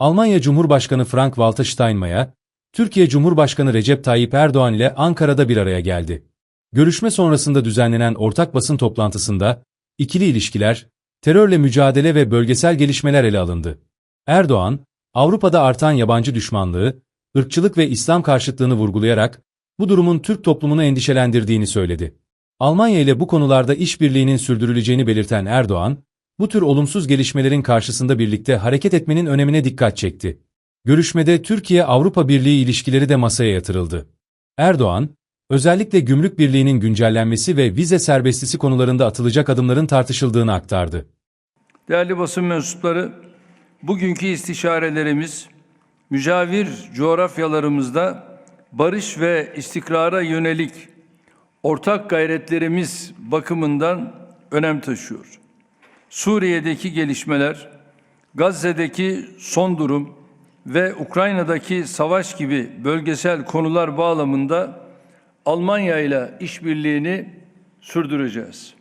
Almanya Cumhurbaşkanı Frank-Walter Steinmeier, Türkiye Cumhurbaşkanı Recep Tayyip Erdoğan ile Ankara'da bir araya geldi. Görüşme sonrasında düzenlenen ortak basın toplantısında, ikili ilişkiler, terörle mücadele ve bölgesel gelişmeler ele alındı. Erdoğan, Avrupa'da artan yabancı düşmanlığı, ırkçılık ve İslam karşıtlığını vurgulayarak, bu durumun Türk toplumunu endişelendirdiğini söyledi. Almanya ile bu konularda işbirliğinin sürdürüleceğini belirten Erdoğan, bu tür olumsuz gelişmelerin karşısında birlikte hareket etmenin önemine dikkat çekti. Görüşmede Türkiye-Avrupa Birliği ilişkileri de masaya yatırıldı. Erdoğan, özellikle gümrük birliğinin güncellenmesi ve vize serbestisi konularında atılacak adımların tartışıldığını aktardı. Değerli basın mensupları, bugünkü istişarelerimiz mücavir coğrafyalarımızda barış ve istikrara yönelik ortak gayretlerimiz bakımından önem taşıyor. Suriye'deki gelişmeler, Gazze'deki son durum ve Ukrayna'daki savaş gibi bölgesel konular bağlamında Almanya ile işbirliğini sürdüreceğiz.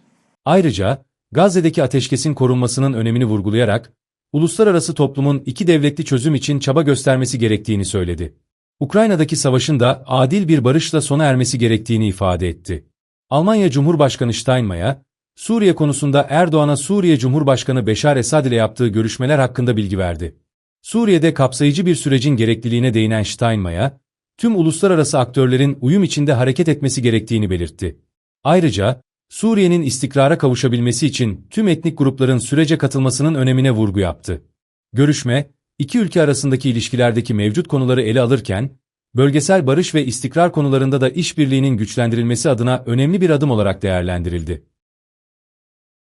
Ayrıca, Gazze'deki ateşkesin korunmasının önemini vurgulayarak, uluslararası toplumun iki devletli çözüm için çaba göstermesi gerektiğini söyledi. Ukrayna'daki savaşın da adil bir barışla sona ermesi gerektiğini ifade etti. Almanya Cumhurbaşkanı Steinmeier, Suriye konusunda Erdoğan'a Suriye Cumhurbaşkanı Beşar Esad ile yaptığı görüşmeler hakkında bilgi verdi. Suriye'de kapsayıcı bir sürecin gerekliliğine değinen Steinmeier, tüm uluslararası aktörlerin uyum içinde hareket etmesi gerektiğini belirtti. Ayrıca, Suriye'nin istikrara kavuşabilmesi için tüm etnik grupların sürece katılmasının önemine vurgu yaptı. Görüşme, iki ülke arasındaki ilişkilerdeki mevcut konuları ele alırken, bölgesel barış ve istikrar konularında da işbirliğinin güçlendirilmesi adına önemli bir adım olarak değerlendirildi.